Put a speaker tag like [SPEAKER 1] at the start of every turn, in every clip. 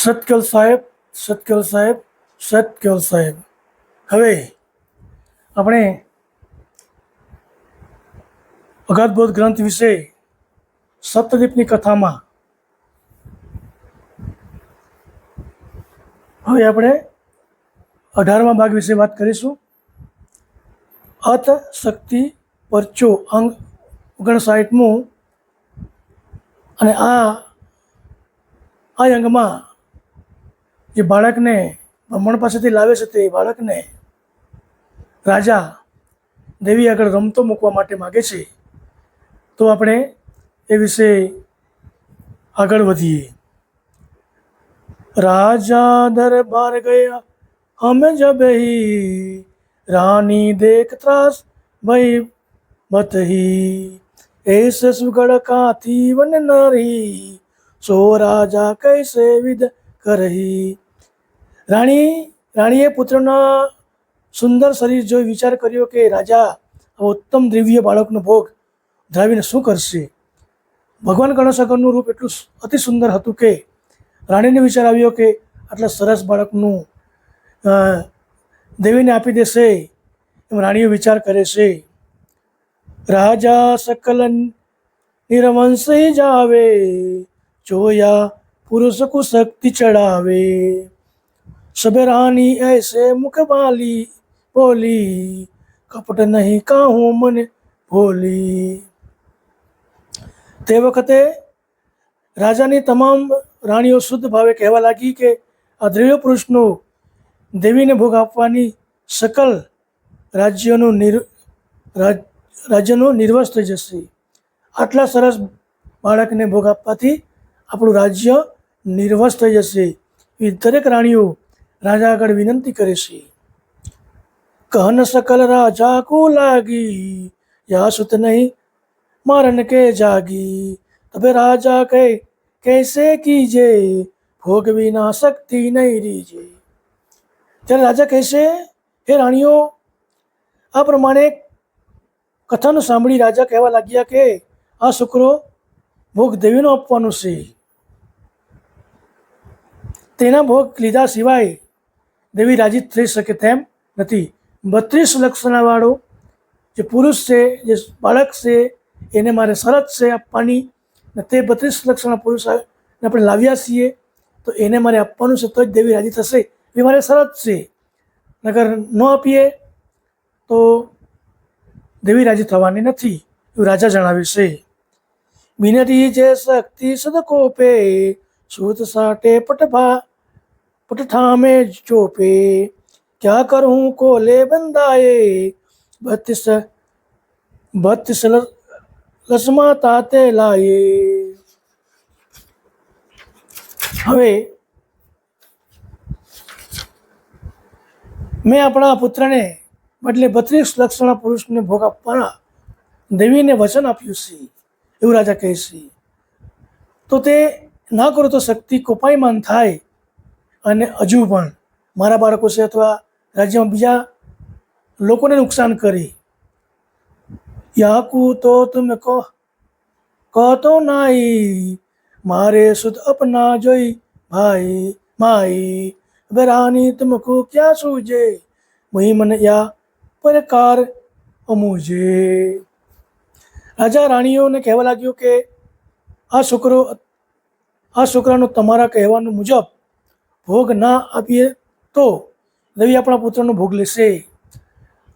[SPEAKER 1] સતકલ સાહેબ સતકલ સાહેબ સતકલ સાહેબ. હવે આપણે અગાધબોધ ગ્રંથ વિશે સપ્તદીપની કથામાં હવે આપણે અઢારમા ભાગ વિશે વાત કરીશું. અત શક્તિ પરચો અંગ ઓગણસાઠમું અને આ આ અંગમાં જે બાળકને બ્રાહ્મણ પાસેથી લાવે છે તે બાળકને રાજા દેવી આગળ રમતો મૂકવા માટે માગે છે, તો આપણે એ વિશે આગળ વધીએ. રાજા દરબાર ગયા, અમે જબહી રાની દેખ ત્રાસ ભઈ બતહી એસ સુગડ કાથી વન નારી, સો રાજા કૈસે વિધ કરહી રાણી, રાણીએ પુત્રના સુંદર શરીર જોઈ વિચાર કર્યો કે રાજા ઉત્તમ દિવ્ય બાળકનો ભોગ ધરાવીને શું કરશે? ભગવાન ગણેશકરનું રૂપ એટલું અતિ સુંદર હતું કે રાણીને વિચાર આવ્યો કે આટલા સરસ બાળકનું દેવીને આપી દેશે. એમ રાણીઓ વિચાર કરે છે. રાજા સકલ નિરવંશ જાવે જોયા પુરુષ કુશક્તિ ચડાવે. સબે એસે મુખબાલી મુખ બાલી, કપટ નહીં કાહું મને ભોલી. તે વખતે રાજાની તમામ રાણીઓ શુદ્ધ ભાવે કહેવા લાગી કે આ દ્રવ્ય પુરુષનો દેવીને ભોગ આપવાની સકલ રાજ્યનું નિર, રાજ- રાજ્યનો નિર્વસ થઈ જશે આટલા સરસ બાળકને ભોગ આપવાથી આપણું રાજ્ય નિર્વસ થઈ જશે એ દરેક રાણીઓ રાજા આગળ વિનંતી કરે છે, કહન સકલ રાજા કો લાગી? યા સુત નહીં? મરણ કે જાગી? તબે રાજા કહે, કૈસે કીજે? ભોગવી ના શક્તિ નહીં રીજે. ત્યારે રાજા કહેશે, હે રાણીઓ, આ પ્રમાણે કથન સાંભળી રાજા કહેવા લાગ્યા કે, આ શુક્રો ભોગ દેવીનો આપવાનો છે. તેના ભોગ લીધા સિવાય દેવી રાજી થઈ શકે તેમ નથી. બત્રીસ લક્ષણાવાળો જે પુરુષ છે, જે બાળક છે, એને મારે શરત છે આપવાની. ને તે બત્રીસ લક્ષણા પુરુષ આપણે લાવ્યા છીએ, તો એને મારે આપવાનું છે, તો જ દેવી રાજી થશે. એ મારે શરત છે. નગર ન આપીએ, તો દેવી રાજી થવાની નથી, એવું રાજા જણાવે છે. મિનરી જે શક્તિ સદકોપે, સુત સાટે પટભા પટઠામે ચોપે. ક્યા કરું કોલે बंदाए बत्तीस બત્રીસ લસમા તાતે લાયે. હવે, મેં આપણા પુત્રને બદલે બત્રીસ લક્ષણા પુરુષને ભોગ આપવાના દેવીને વચન આપ્યું છે, એવું રાજા કહે છે. તો તે ના કરો તો શક્તિ કોપાયમાન થાય. અને હજુ પણ મારા બાળકો છે અથવા રાજ્યમાં બીજા લોકોને નુકસાન કરી. યાકુ તો તમે કહો, કહતો નાઈ, મારે સુધ અપના જોઈ, ભાઈ, માઈ હવે તમકો ક્યાં સૂજે? મને યા પરકાર અમુજે. રાજા રાણીઓને કહેવા લાગ્યું કે, આ છોકરો, આ છોકરાનો તમારા કહેવાનું મુજબ ભોગ ના આપીએ તો રવિ આપણા પુત્રનો ભોગ લેશે.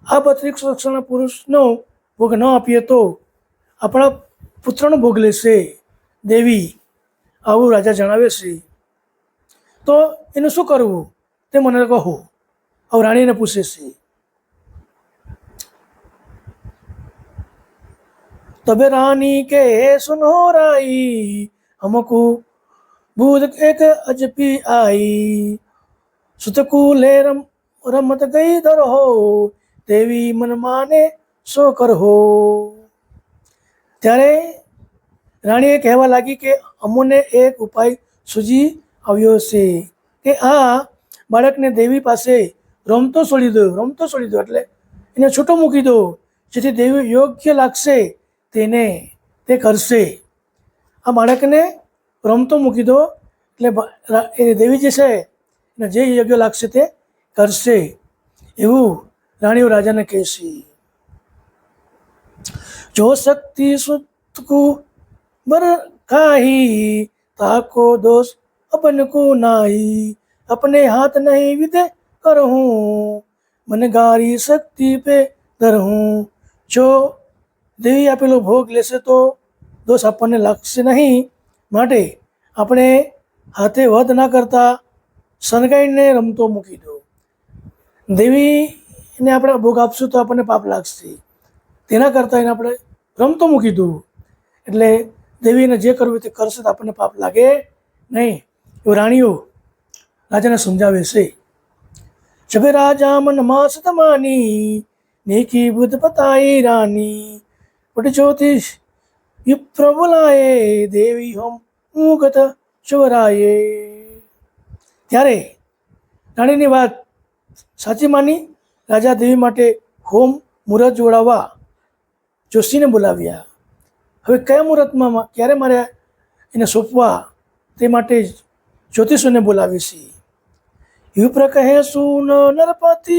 [SPEAKER 1] આ પત્રિક વર્ષના પુરુષનો ભોગ ન આપીએ તો આપણા પુત્રનો ભોગ લેશે. દેવી આવું રાજા જણાવે છે. તો એનું શું કરવું? તે મને કહો. આવ રાણીને પૂછે છે. તબે રાની કે સુનો રાઈ, અમુક ભૂત એક અજપી આઈ. સુતકુલે રમ, રમત ગઈ દર હો, તેવી મનમાને શો કર હો ત્યારે રાણીએ કહેવા લાગી કે અમુને એક ઉપાય સૂજી આવ્યો છે કે આ બાળકને દેવી પાસે રમતો છોડી દો, રમતો છોડી દો એટલે એને છૂટો મૂકી દો, જેથી દેવી યોગ્ય લાગશે તેને, તે કરશે. આ બાળકને રમતો મૂકી દો. એટલે એ દેવી જે છે અને જે યજ્ઞ લાગશે તે કરશે. એવું રાણીઓ રાજાને કહેશે. જો શક્તિ સુતકુ બર કાહી તાકો દોષ અપનકુ નાહી. અપને હાથ નહીં વિદે કરહું, મને ગારી શક્તિ પે ધરહું. જો દેવી આપેલો ભોગ લેશે તો દોષ આપણને લાગશે નહીં. માટે આપણે હાથે વધ ના કરતા સનગાઈને રમતો મૂકી દો. દેવીને આપણે ભોગ આપશું તો આપણને પાપ લાગશે. તેના કરતાં એને આપણે રમતો મૂકી દઉં એટલે દેવીને જે કરવું તે કરશે તો આપણને પાપ લાગે નહીં. એવું રાણીઓ રાજાને સમજાવે છે. જબે રાજા મન માસ તમાની નેકી બુદ્ધ પતાઈ રાની. પટ જ્યોતિષ વિપ્ર બોલાએ દેવી હોમ મુગત શિવરાયે ત્યારે રાણીની વાત સાચી માની રાજા દેવી માટે હોમ મુહૂર્ત જોડાવવા જોશીને બોલાવ્યા. હવે કયા મુહૂર્તમાં ક્યારે મારે એને સોંપવા તે માટે જ્યોતિષોને બોલાવી છે વિપ્ર કહે સુન નરપતિ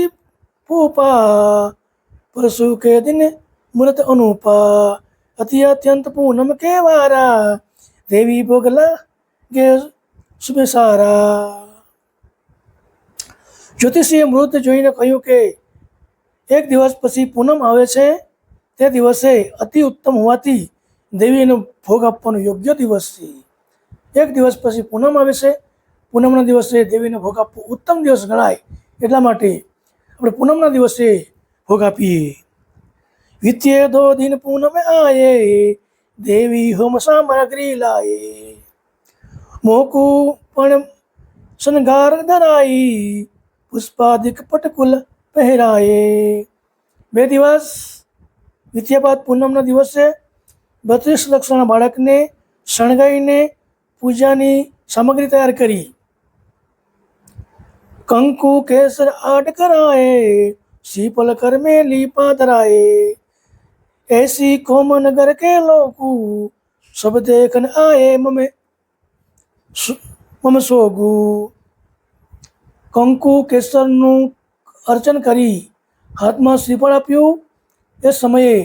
[SPEAKER 1] પૂપા પરસુ કે દિન મુહૂર્ત અનુપા અતિ અત્યંત પૂનમ કે વારા દેવી ભોગલા ગે શુભે સારા જ્યોતિષીએ મૃત જોઈને કહ્યું કે એક દિવસ પછી પૂનમ આવે છે તે દિવસે અતિ ઉત્તમ હોવાથી દેવીનો ભોગ આપવાનો યોગ્ય દિવસ છે એક દિવસ પછી પૂનમ આવે છે પૂનમના દિવસે દેવીને ભોગ આપવો ઉત્તમ દિવસ ગણાય એટલા માટે આપણે પૂનમના દિવસે ભોગ આપીએ. વિત્યે દો દિન પૂનમે આયે, દેવી હોમ સામગ્રી લાયે. મોકું પણ શણગાર ધરાઈ, પુષ્પાદિક પટકુલ પહેરાયે. બે દિવસ, વિત્યા પૂનમના દિવસે બત્રીસ લક્ષણા બાળકને શણગાઈને પૂજાની સામગ્રી તૈયાર કરી. કંકુ કેસર આટ કરાયે શીપલ કરમેલી પાતરાયે ऐसी कोमन घर के लोगू सब देखन आए ममे सु- મમ સોગુ કંકુ કેસરનું અર્ચન કરી હાથમાં શ્રીફળ આપ્યું એ સમયે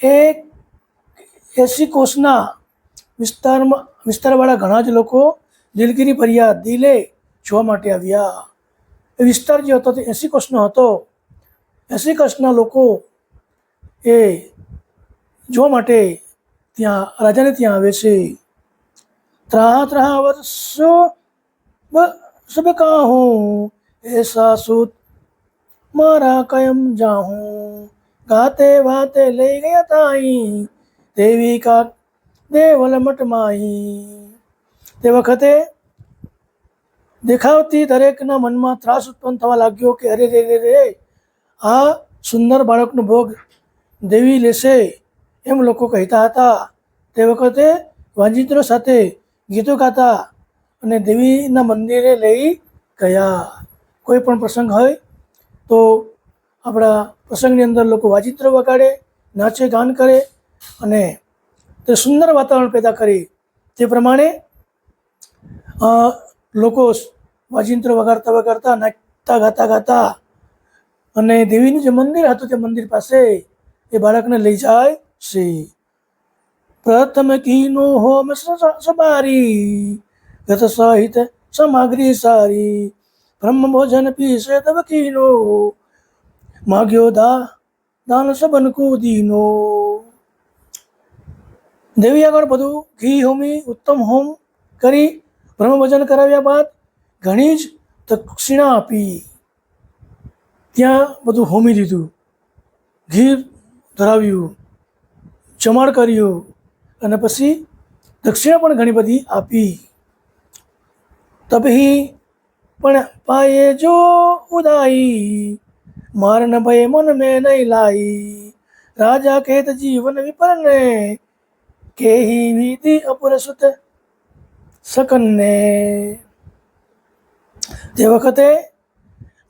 [SPEAKER 1] એક એસી કોષના વિસ્તારમાં વિસ્તારવાળા ઘણા જ લોકો દિલગીરી ભર્યા દિલે જોવા માટે આવ્યા એ વિસ્તાર જે હતો તે એસી કોષનો હતો એસી કોષના લોકો એ જોવા માટે ત્યાં, રાજાને ત્યાં આવે છે. ત્રાહ ત્રાહ વર્ષો સબ કાહું એસા સુત મારા કયમ જાહું ગાતે વાતે લઈ ગયા તાઈ, દેવી કા દેવલ મટમાઈ તે વખતે દેખાવતી દરેકના મનમાં ત્રાસ ઉત્પન્ન થવા લાગ્યો કે અરે રે રે રે આ સુંદર બાળકનો ભોગ દેવી લેશે એમ લોકો કહેતા હતા. તે વખતે વાંજિત્રો સાથે ગીતો ગાતા અને દેવીના મંદિરે લઈ ગયા. કોઈ પણ પ્રસંગ હોય તો આપણા પ્રસંગની અંદર લોકો વાજિત્ર વગાડે, નાચે, ગાન કરે અને તે સુંદર વાતાવરણ પેદા કરી. તે પ્રમાણે લોકો વાજિંત્ર વગાડતા વગાડતા નાચતા, ગાતા ગાતા અને દેવીનું જે મંદિર હતું તે મંદિર પાસે એ બાળકને લઈ જાય છે પ્રથમ કીનો હોમ સબારી. ગત સાહિત સામગ્રી સારી. બ્રહ્મ ભોજન પીસે તબ કીનો. માગ્યો દા, દાન સબન કો દીનો દેવી આગળ બધું ઘી હોમી, ઉત્તમ હોમ કરી, બ્રહ્મ ભોજન કરાવ્યા બાદ ઘણી જ દક્ષિણા આપી. ત્યાં બધું હોમી દીધું ઘી ધરાવ્યું, જમાડ કર્યું અને પછી દક્ષિણા પણ ઘણી બધી આપી. તપહી પણ પાયે જો ઉદાઈ, મારન ભય મન મેં નહીં લાઈ. રાજા કહેત જીવન વિપરને, કેહી વિધિ અપુરસુત શકનને તે વખતે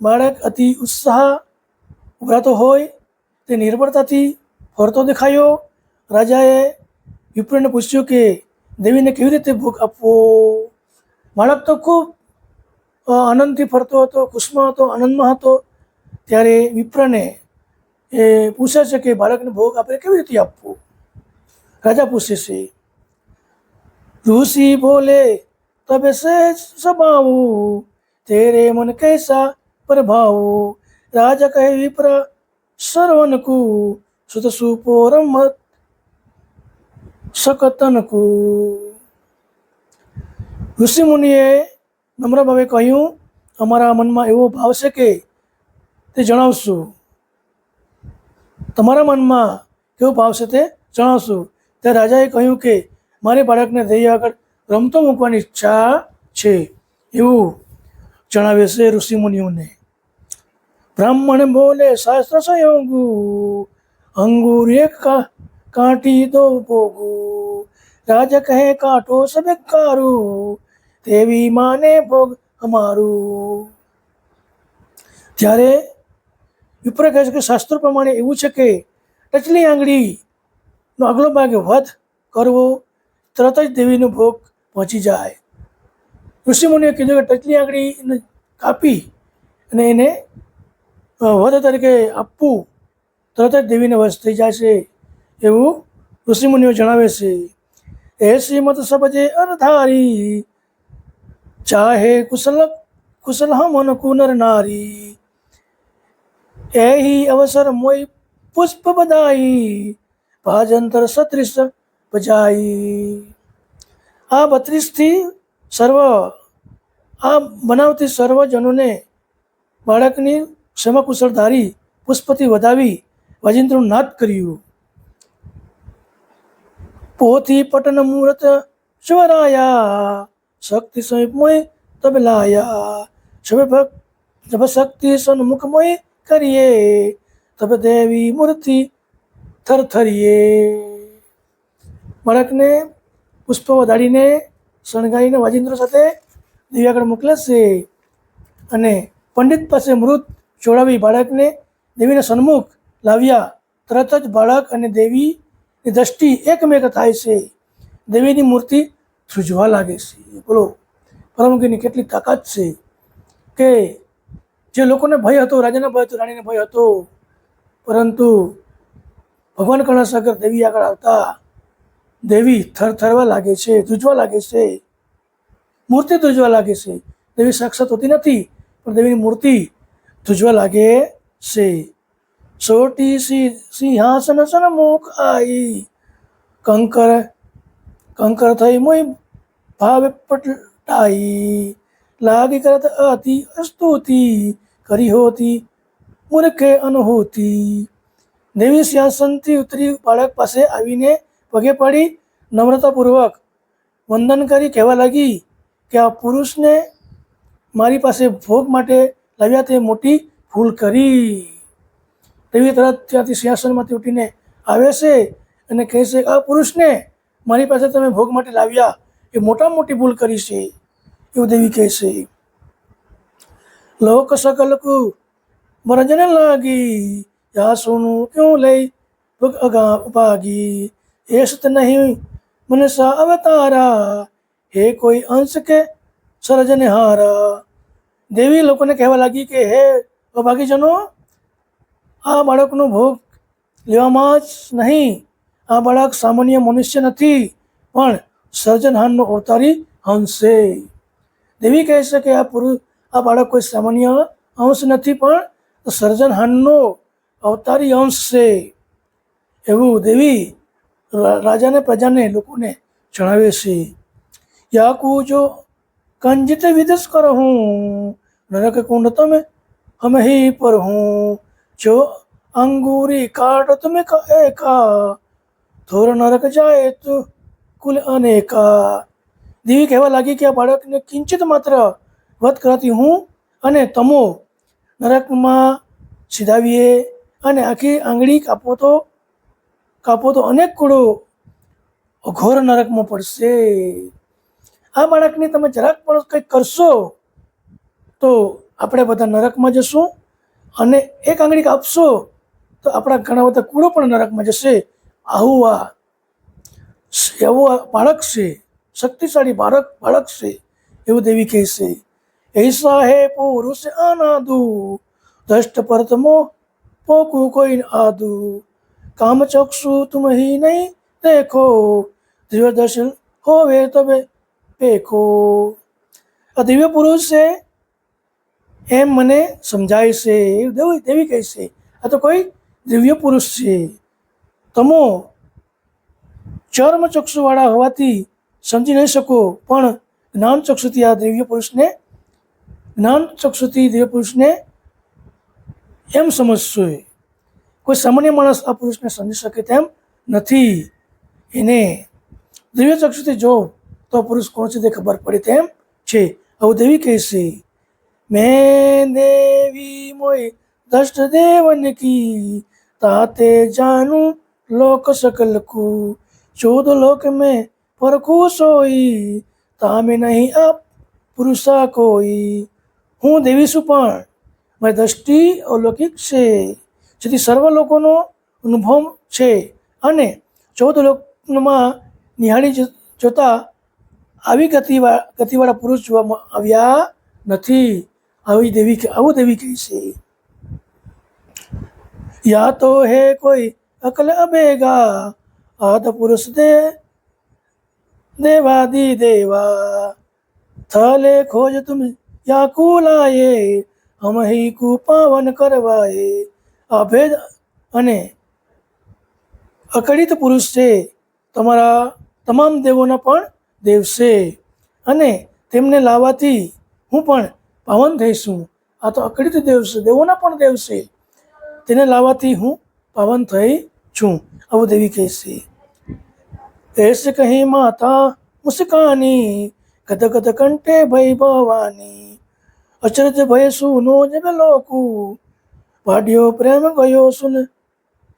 [SPEAKER 1] બાળક અતિ ઉત્સાહ ઉભરાતો હોય તે નિર્ભરતાથી ફરતો દેખાયો. રાજાએ વિપ્રને પૂછ્યું કે, દેવીને કેવી રીતે ભોગ આપવો? બાળક તો ખૂબ આનંદથી ફરતો હતો, ખુશમાં હતો, આનંદમાં હતો. ત્યારે વિપ્રને એ પૂછે છે કે, બાળકને ભોગ આપણે કેવી રીતે આપવું? રાજા પૂછે છે, ઋષિ બોલે, તબે સે સબાવું તેરે મન કૈસા પ્રભાવું. રાજા કહે, વિપ્ર સર્વનકુ સુત સુપોરમ સકતનકુ ઋષિ મુનિએ નમ્ર ભાવે કહ્યું, અમારા મનમાં એવો ભાવ છે કે તે જણાવશું. તમારા મનમાં કેવો ભાવ છે તે જણાવશું. ત્યારે રાજાએ કહ્યું કે, મારે બાળકને દૈયા આગળ રમતો મૂકવાની ઈચ્છા છે. એવું જણાવે છે ઋષિ મુનિઓને. બ્રાહ્મણ બોલે, શાસ્ત્ર સંયોગુ, અંગુર એક કાંટી દો ભોગુ, રાજા કહે, કાંટો સબે કારું તેવી માને ભોગ અમારું. ત્યારે વિપ્ર કહે છે કે શાસ્ત્ર પ્રમાણે એવું છે કે ટચલી આંગળીનો આગલો ભાગ વધ કરવો, તરત જ દેવીનો ભોગ પહોંચી જાય. ઋષિમુનિએ કીધું કે ટચલી આંગળીને કાપી અને એને વધ તરીકે આપવું, તરત જ દેવીને વશ થઈ જાય છે એવું ઋષિમુનિઓ જણાવે છે. એ શ્રીમત સબજે અનધારી ચાહે કુશલ કુશલ મન કુનર નારી. એહી અવસર મોય પુષ્પ બધાઈ, ભાજંતર સત્રીસ બજાઈ આ બત્રીસથી સર્વ, આ બનાવતી સર્વજનોને બાળકની ક્ષમકુશળધારી પુષ્પથી વધાવી વાજિંત્રનું નાદ કર્યું. પોથી પટન મુહૂર્ત સ્વરાયા, શક્તિ સંયુક્તમય તબલાયા શિવ ભક્ત જબ શક્તિ સન્મુખમય કરીએ તબ દેવી મૂર્તિ થરથરીએ. બાળકને પુષ્પ વધારીને શણગારીને વાજિંત્રો સાથે દિવ્યાગઢ મોકલે અને પંડિત પાસે મૃત જોડાવી બાળકને દેવીના સન્મુખ લાવ્યા. તરત જ બાળક અને દેવીની દ્રષ્ટિ એકમેક થાય છે. દેવીની મૂર્તિ સૂજવા લાગે છે. બોલો પરમગીની કેટલી તાકાત છે કે જે લોકોને ભય હતો, રાજાને ભય હતો, રાણીને ભય હતો, પરંતુ ભગવાન કરુણાસાગર દેવી આગળ આવતા દેવી થરથરવા લાગે છે, ધ્રુજવા લાગે છે. મૂર્તિ ધ્રુજવા લાગે છે. દેવી સાક્ષાત હોતી નથી, પણ દેવીની મૂર્તિ લાગે છે સોટી સિંહાસન સન્મુખ આઈ કંકર કંકર થઈ મોય ભાવે પટાઈ લાગી કરત અતિ અસ્તુતિ કરી હોતી મૂર્ખે અનુભૂતિ દેવી સિંહાસનથી ઉતરી બાળક પાસે આવીને પગે પડી નમ્રતાપૂર્વક વંદન કરી કહેવા લાગી કે આ પુરુષને મારી પાસે ભોગ માટે લાવ્યા તે મોટી ભૂલ કરી. દેવી તરત ત્યાંથી સિંહાસનમાંથી ઉઠીને આવે છે અને કહે છે આ પુરુષને, મારી પાસે તમે ભોગ માટે લાવ્યા. એ મોટા મોટી ભૂલ કરી છે. એવું દેવી કહે છે. લોક સકલકુ મરજન લાગી. યા સોનું ક્યું લઈ ભગ અગા ઉપાગી સત નહીં મનસા અવતારા. હે કોઈ અંશ કે સરજને હારા દેવી લોકોને કહેવા લાગી કે, હે અભાગીજનો આ બાળકનો ભોગ લેવામાં જ નહીં. આ બાળક સામાન્ય મનુષ્ય નથી, પણ સર્જનહાનનો અવતારી હંસ. છે દેવી કહે છે કે, આ પુરુષ આ બાળક કોઈ સામાન્ય અંશ નથી, પણ સર્જનહાનનો અવતારી અંશ છે એવું દેવી રાજાને, પ્રજાને, લોકોને જણાવે છે. યાકુ જો કંજિત વિદસ કરો હું નરક કુંડ તમે? હમ હી પર હું. જો અંગુરી કાટ તમે એકા? થોર નરક જાય તો કુલ અનેકા. દેવી કહેવા લાગી કે આ બાળકને કિંચિત માત્ર વધ કરાતી હું અને તમો નરકમાં સીધાવીએ અને આખી આંગળી કાપો તો કાપો તો અનેક કુળો અઘોર નરકમાં પડશે. આ બાળકને તમે જરાક પણ કંઈક કરશો તો આપણે બધા નરકમાં જશું અને એક આંગળી કાપશો તો આપણા ઘણા બધા કૂળો પણ નરકમાં જશે. આવું એવો બાળક છે, શક્તિશાળી બાળક બાળક છે, એવું દેવી કહે છે. એસા હે પુરુષ અનાદુ દષ્ટ પરતમો પોકું કોઈ આદુ. કામ કામચક્ષુ તુમ હિ નહીં દેખો, દિવ્ય દર્શન હોવે તમે પેખો. આ દિવ્ય પુરુષ છે એમ મને સમજાય છે, દેવી દેવી કહે છે, આ તો કોઈ દિવ્ય પુરુષ છે. તમો ચર્મ ચક્ષુવાળા હોવાથી સમજી નહીં શકો, પણ જ્ઞાન ચક્ષુથી આ દિવ્ય પુરુષને જ્ઞાન ચક્ષુથી દિવ્ય પુરુષને એમ સમજશો. કોઈ સામાન્ય માણસ આ પુરુષને સમજી શકે તેમ નથી. એને દિવ્ય ચક્ષુથી જો તો પુરુષ કોણ છે તે ખબર પડે તેમ છે. આવું દેવી કહેશે મેં દેવી મોય દષ્ટ દેવન કી, તાતે જાનું લોક સકલ કુ ચૌદ લોક મેં પરખું સોઈ, તામે નહીં આપ પુરુષા કોઈ. હું દેવી છું પણ, મારી દ્રષ્ટિ અલૌકિક છે, જેથી સર્વ લોકોનો અનુભવ છે. અને ચૌદ લોકમાં નિહાળી જોતા આવી ગતિવા, ગતિવાળા પુરુષ જોવામાં આવ્યા નથી. આવી દેવી આવું દેવી કહી છે? યા તો હે કોઈ અકલ અબેગા આદ પુરુષ દે, દેવાદી દેવા. થલે ખોજ તુમ યા કુલાયે, હમ હી કુ પાવન કરવાએ અભેદ અને અકળિત પુરુષ છે, તમારા તમામ દેવોના પણ દેવ છે. અને તેમને લાવવાથી હું પણ પાવન થઈશું. આ તો અકડિત દેવ છે દેવોના પણ દેવ છે તેને લાવવાથી હું પાવન થઈ છું. આવું દેવી કહે છે. એસ કહી, માતા, મુસ્કાની કદ કદ કંઠે ભય ભવાની અચરજ ભય સુનો જબ લોકુ. વાડ્યો પ્રેમ ગયો સુન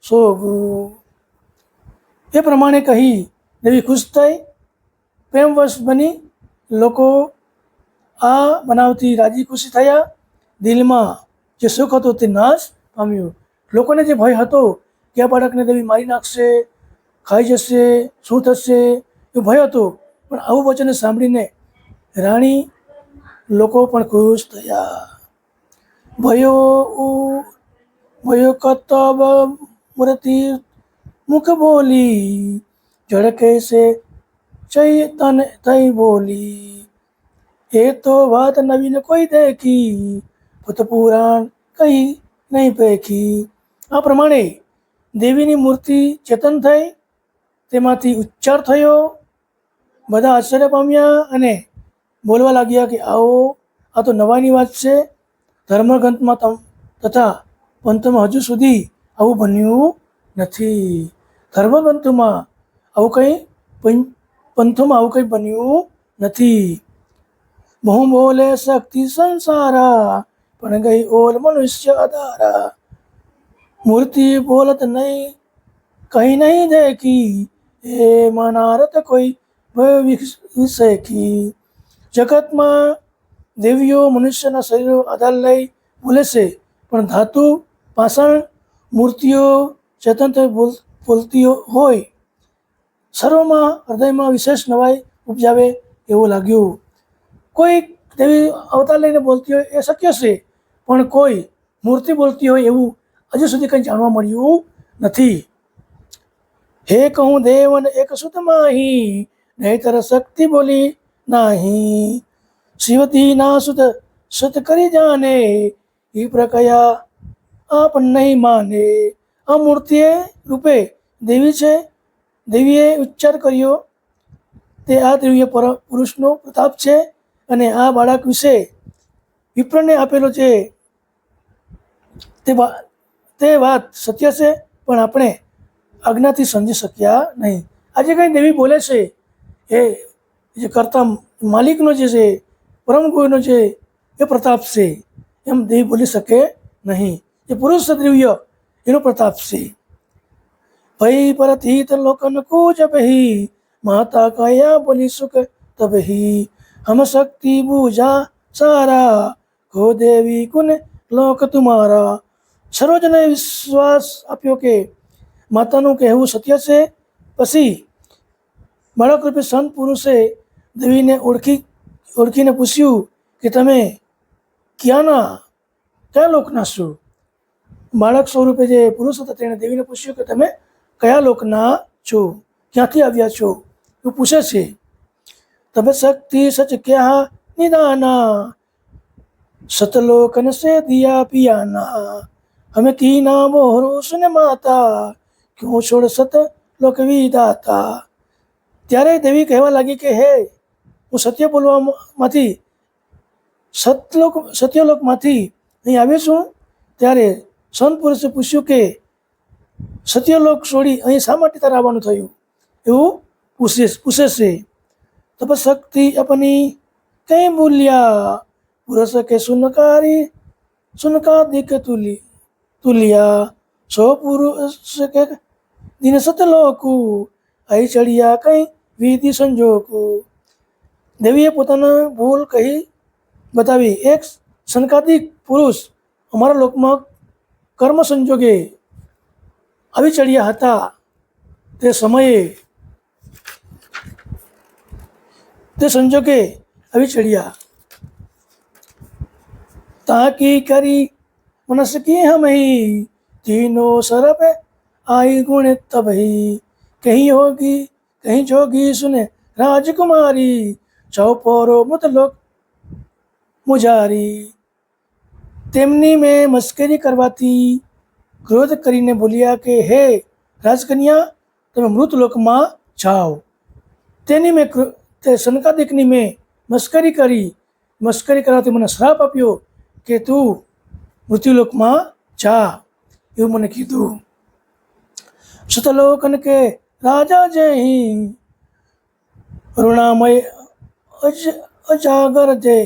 [SPEAKER 1] સોગુ. એ પ્રમાણે કહી દેવી ખુશ થઈ, પ્રેમવશ બની લોકો આ બનાવથી રાજી ખુશી થયા. દિલમાં જે સુખ હતું તે નાશ પામ્યું. લોકોને જે ભય હતો કે આ બાળકને દેવી મારી નાખશે, ખાઈ જશે, શું થશે એ ભય હતો. પણ આવું વચન સાંભળીને રાણી લોકો પણ ખુશ થયા. ભયો ભયો કતબ મૂર્તિ મુખ બોલી ઝડકે છે ચૈતન થઈ બોલી. એ તો વાત નવીન કોઈ દેખી ભૂત પુરાણ કઈ નહીં પેખી. આ પ્રમાણે દેવીની મૂર્તિ ચેતન થઈ, તેમાંથી ઉચ્ચાર થયો. બધા આશ્ચર્ય પામ્યા અને બોલવા લાગ્યા કે આવો, આ તો નવાની વાત છે. ધર્મગ્રંથમાં તથા પંથમાં હજુ સુધી આવું બન્યું નથી. ધર્મગ્રંથમાં આવું કંઈ પંથોમાં આવું કંઈ બન્યું નથી. બહુ બોલે, શક્તિ સંસારા, પણ ગઈ ઓલ મનુષ્ય અધારા. મૂર્તિ બોલત નહીં, કઈ નહીં દેખી હે મનારત કોઈ વિશેખી. જગતમાં દેવીઓ મનુષ્યના શરીર આધાર લઈ બોલે છે, પણ ધાતુ, પાષાણ, મૂર્તિઓ, સ્વતંત્ર બોલતીઓ હોય. સર્વમાં હૃદયમાં વિશેષ નવાઈ ઉપજાવે એવું લાગ્યું. કોઈ દેવી અવતાર લઈને બોલતી હોય એ શક્ય છે, પણ કોઈ મૂર્તિ બોલતી હોય એવું હજુ સુધી કંઈ જાણવા મળ્યું નથી. હે કહું દેવન, એક સુત માહી, નહીતર શક્તિ બોલી નાહી. શિવતી ના સુત સુત કરી જાને એ પ્રકયા આપ નહીં માને. આ મૂર્તિએ રૂપે દેવી છે, દેવીએ ઉચ્ચાર કર્યો. તે આ દેવીએ પર પુરુષનો પ્રતાપ છે અને આ બાળક વિશે વિપ્રને આપેલો છે તે વાત સત્ય છે, પણ આપણે આજ્ઞાથી સમજી શક્યા નહીં. આજે કંઈ દેવી બોલે છે? એ જે કરતા માલિકનો જે છે પરમ ગુરુનો જે, એ પ્રતાપ છે, એમ દેવી બોલી શકે નહીં. એ પુરુષ દ્રવ્ય એનો પ્રતાપ છે. ભઈ પરતીત લોકન કૂજ બહી માતા કયા બોલી સુખ તબહી હમ શક્તિ બૂજા સારા. ગો દેવી કુને લોક તુમારા. સરોજને વિશ્વાસ આપ્યો કે માતાનું કહેવું સત્ય છે. પછી બાળક રૂપે સંત પુરુષે દેવીને ઓળખી, ઓળખીને પૂછ્યું કે તમે ક્યાંના, કયા લોકના છો? બાળક સ્વરૂપે જે પુરુષ હતા તેણે દેવીને પૂછ્યું કે તમે કયા લોકના છો? ક્યાંથી આવ્યા છો? એવું પૂછે છે. તબ शक्ति सच ક્યાં निदाना? सतलोकन से દિયા પિયાના हमें નામ હરોશ ને માતા ક્यों છોડ સત લોક વિદાતા ત્યારે દેવી કહેવા લાગી કે હે હું સત્ય બોલવામાંથી સતલોક સત્યલોકમાંથી અહીં આવ્યો છું ત્યારે સંત પુરુષે પૂછ્યું કે સત્યલોક છોડી અહીં શા માટે તારે આવવાનું થયું એવું પૂછે પૂછે છે શક્તિ અપની કઈ બોલ્યા પુરુષ કે સુનકારી સુનકા દિક તુલી તુલિયા. સો પુરુષ કે દિન સતલોકુ, અહીં ચડિયા કઈ વિધિ સંજોકુ. દેવીએ પોતાના ભૂલ કહી બતાવી, એક સંકાદિક પુરુષ અમારા લોકમાં કર્મ સંજોગે. આવી ચડ્યા હતા તે સમયે તે સંજોગે આવી ચડ્યા તાકી કરી મનસ કી હમહી तीनों सरब आई गुण तबही कहीं होगी कहीं जोगी सुने राजकुमारी चौपोरो मुतलोक મુજારી તેમની મેં મસ્કરી કરવાથી ક્રોધ કરીને બોલ્યા કે હે રાજકન્યા તમે મૃતલોકમાં જાઓ તેની મેં ક્રો- તે શંકાદિકની મેં મસ્કરી કરી, મસ્કરી કરવાથી મને શ્રાપ આપ્યો કે તું મૃત્યુલોકમાં જા એવું મને કીધું. સતલોકન કે રાજા જય ઋણામય અજ, અજાગર જય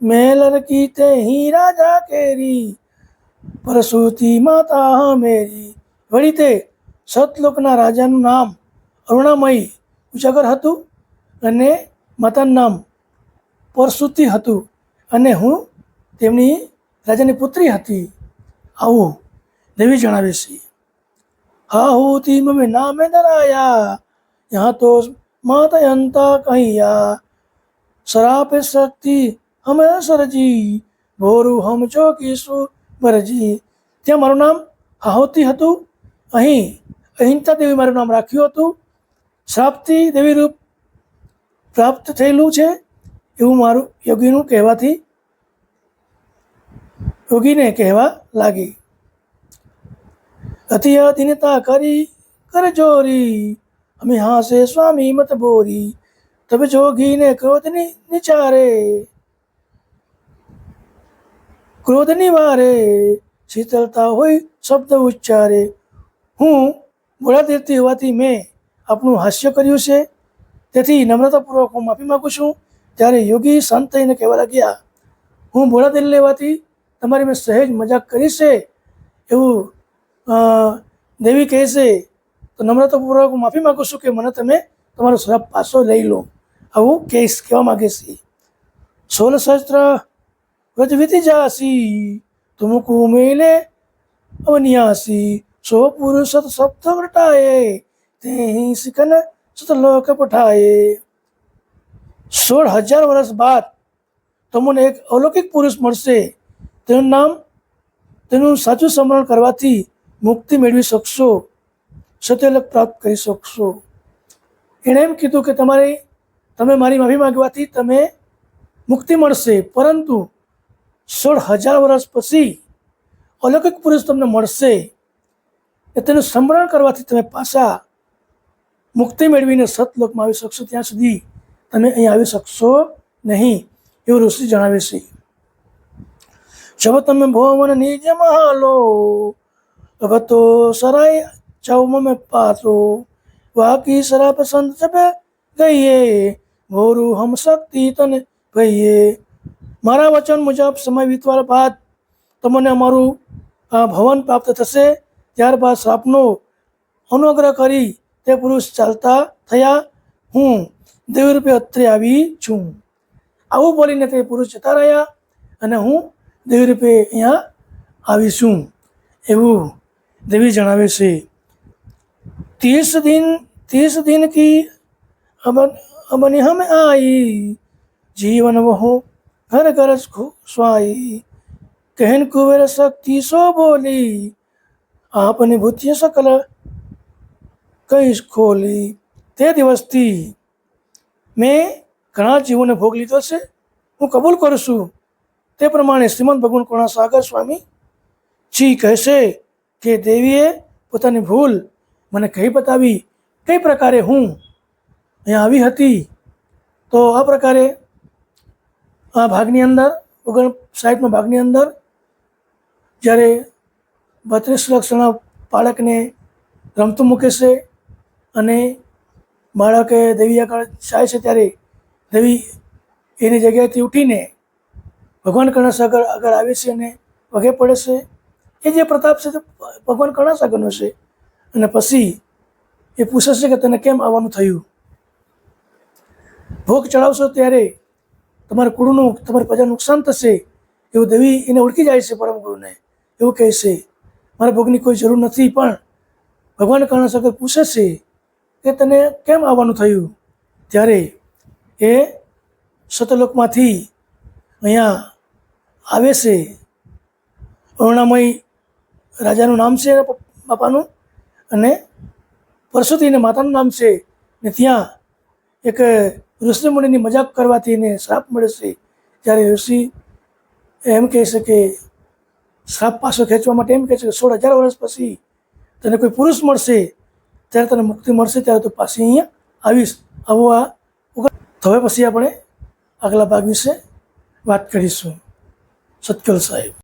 [SPEAKER 1] મેલર કી તે રાજા કેરી, પરસુતી માતા મેરી. વળી તે સતલોકના રાજાનું નામ અરુણામયી ઉજાગર હતું? અને માતાનું નામ પરસુતિ હતું અને હું તેમની રાજાની પુત્રી હતી. આવું દેવી જણાવે છે. હા હું તી મમે નામે ધરાયા, યહાં તો માતા અંતા કહ્યા, શરાપે શક્તિ હમે સરજી, ભોરું હમ ચોકીશું ભરજી. ત્યાં મારું નામ હાહોતી હતું. અહીં અહિંતા દેવી મારું નામ રાખ્યું હતું. શ્રાપથી દેવી રૂપ પ્રાપ્ત થયેલું છે એવું મારું યોગીનું કહેવાથી યોગીને કહેવા લાગી. અતિ અધીનતા કરી કરજોરી અમે હાસે સ્વામી મત બોરી તবে જોગીને ક્રોધની નિચારે. ક્રોધની વારે શીતળતા હોય શબ્દ ઉચ્ચારે. હું બોલાતીર્થી હોવાથી મેં આપનું હાસ્ય કર્યું છે. તેથી નમ્રતાપૂર્વક હું માફી માગું છું. ત્યારે યોગી શાંત થઈને કહેવા લાગ્યા, હું ભોળા દિલ લેવાથી તમારી મેં સહેજ મજાક કરી છે. એવું દેવી કહે છે, તો નમ્રતાપૂર્વક હું માફી માગું છું કે મને તમે તમારો શ્રાપ પાછો લઈ લો. આવું કેસ કહેવા માગે છે. સોળ સહસ્ત્ર વ્રજ વીતી જાસી, તુમકુ મેલે અવન્યાસી. સો પુરુષ સપ્ત વટાએ તે શિકન સતલોક પઠાએ સોળ હજાર વર્ષ બાદ તમને એક અલૌકિક પુરુષ મળશે. તેનું નામ, તેનું સાચું સ્મરણ કરવાથી મુક્તિ મેળવી શકશો. સત્યલક પ્રાપ્ત કરી શકશો. એણે એમ કીધું કે તમારી, તમે મારી માફી માગવાથી તમે મુક્તિ મળશે. પરંતુ સોળ હજાર વર્ષ પછી અલૌકિક પુરુષ તમને મળશે. એ તેનું સ્મરણ કરવાથી તમે પાછા મુક્તિ મેળવીને સતલોકમાં આવી શકશો ત્યાં સુધી તમે અહીં આવી શકશો નહીં, એવું ઋષિ જણાવે છે. જબ તમે ભોવન નિજ મહાલો, ભગતો સરાય ચૌમ પાત્રો, વાકી સરા પસંદ છે ગઈએ ભોરું હમ શક્તિ તને કહીએ મારા વચન મુજબ સમય વીતવા બાદ તમને અમારું આ ભવન પ્રાપ્ત થશે. ત્યારબાદ શ્રાપનો અનુગ્રહ કરી તે પુરુષ ચાલતા થયા હું દેવી રૂપે અત્રે આવી છું આવું બોલીને તે પુરુષ જતા રહ્યા અને હું દેવી રૂપે અહીંયા આવી છું એવું દેવી જણાવે છે तीस दिन तीस दिन की अबन अबन हम आई જીવન વહુ ઘર ઘર સ્વાઈ કહેન કુવેર શક્તિ સો બોલી આપની ભૂત્ય સકલ કઈ ખોલી? તે દિવસથી મેં ઘણા જીવોને ભોગ લીધો છે. હું કબૂલ કરું છું. તે પ્રમાણે શ્રીમંત ભગવાન કરુણાસાગર સ્વામી જી કહેશે કે દેવીએ પોતાની ભૂલ મને કહી બતાવી કઈ પ્રકારે હું અહીંયા આવી હતી. તો આ પ્રકારે આ ભાગની અંદર, ઓગણ સાહીઠમાં ભાગની અંદર જ્યારે બત્રીસ લક્ષણા બાળકને રમતું મૂકે છે અને બાળકે દેવી આગળ જાય છે ત્યારે દેવી એની જગ્યાએથી ઉઠીને ભગવાન કર્ણાસ આગળ આગળ આવે છે અને પગે પડે છે. એ જે પ્રતાપ છે તે ભગવાન કર્ણસાગરનો છે. અને પછી એ પૂછે છે કે તને કેમ આવવાનું થયું? ભોગ ચડાવશો ત્યારે તમારા કુળનું, તમારી પ્રજા નુકસાન થશે એવું દેવી એને ઓળખી જાય છે પરમ ગુરુને એવું કહે છે. મારા ભોગની કોઈ જરૂર નથી પણ ભગવાન કર્ણસાગર પૂછે છે કે તને કેમ આવવાનું થયું? ત્યારે એ સતલોકમાંથી અહીંયા આવે છે, અરુણામય રાજાનું નામ છે બાપાનું, અને પરસુતિને માતાનું નામ છે, ને ત્યાં એક ઋષિમુનિની મજાક કરવાથી એને શ્રાપ મળે છે. ત્યારે ઋષિ એમ કહે છે કે, શ્રાપ પાછો ખેંચવા માટે એમ કહે છે કે સોળ હજાર વર્ષ પછી તને કોઈ પુરુષ મળશે ત્યારે તને મુક્તિ મળશે ત્યારે તું પાછી અહીંયા આવીશ. આવું આ હવે પછી આપણે આગલા ભાગ વિશે વાત કરીશું. સત્કલ સાહેબ.